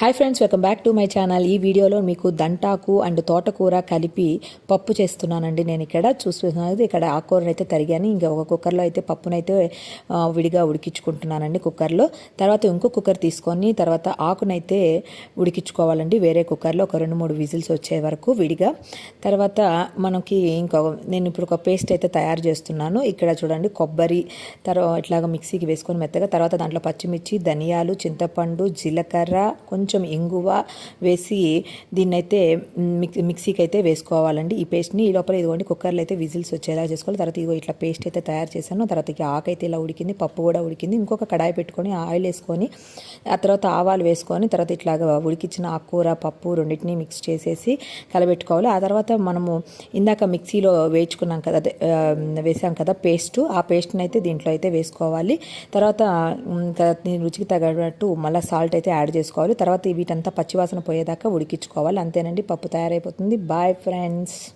Hi friends welcome back to my channel ఈ వీడియోలో మీకు దంటాకు అండ్ తోటకూర కలిపి పప్పు చేస్తున్నానండి. నేను ఇక్కడ చూస్తున్నాను. ఇక్కడ ఆకుకూరను అయితే తరిగాను. ఇంకా ఒక కుక్కర్లో అయితే పప్పునైతే విడిగా ఉడికించుకుంటున్నానండి కుక్కర్లో తర్వాత ఇంకో కుక్కర్ తీసుకొని తర్వాత ఆకునైతే ఉడికించుకోవాలండి. వేరే కుక్కర్లో ఒక రెండు మూడు విజిల్స్ వచ్చే వరకు విడిగా. తర్వాత మనకి ఇంకో నేను ఇప్పుడు ఒక పేస్ట్ అయితే తయారు చేస్తున్నాను. ఇక్కడ చూడండి కొబ్బరి తర్వాత ఇట్లాగ మిక్సీకి వేసుకొని మెత్తగా తర్వాత దాంట్లో పచ్చిమిర్చి ధనియాలు చింతపండు జీలకర్ర కొంచెం కొంచెం ఇంగువ వేసి దీన్నైతే మిక్ మిక్సీకి అయితే వేసుకోవాలండి. ఈ పేస్ట్ని ఈ లోపల ఇదిగోండి కుక్కర్లో అయితే విజిల్స్ వచ్చేలా చేసుకోవాలి. తర్వాత ఇదిగో ఇట్లా పేస్ట్ అయితే తయారు చేశాను. తర్వాత ఇక ఆకు అయితే ఇలా ఉడికింది పప్పు కూడా ఉడికింది. ఇంకొక కడాయి పెట్టుకొని ఆయిల్ వేసుకొని ఆ తర్వాత ఆవాలు వేసుకొని తర్వాత ఇట్లాగా ఉడికించిన ఆకుకూర పప్పు రెండింటిని మిక్స్ చేసేసి కలబెట్టుకోవాలి. ఆ తర్వాత మనము ఇందాక మిక్సీలో వేయించుకున్నాం కదా అదే, వేసాం కదా పేస్ట్ ఆ పేస్ట్ని అయితే దీంట్లో అయితే వేసుకోవాలి. తర్వాత తర్వాత రుచికి తగ్గట్టు మళ్ళీ సాల్ట్ అయితే యాడ్ చేసుకోవాలి. తర్వాత తర్వాత వీటంతా పచ్చివాసన పోయేదాకా ఉడికించుకోవాలి. అంతేనండి పప్పు తయారైపోతుంది. Bye friends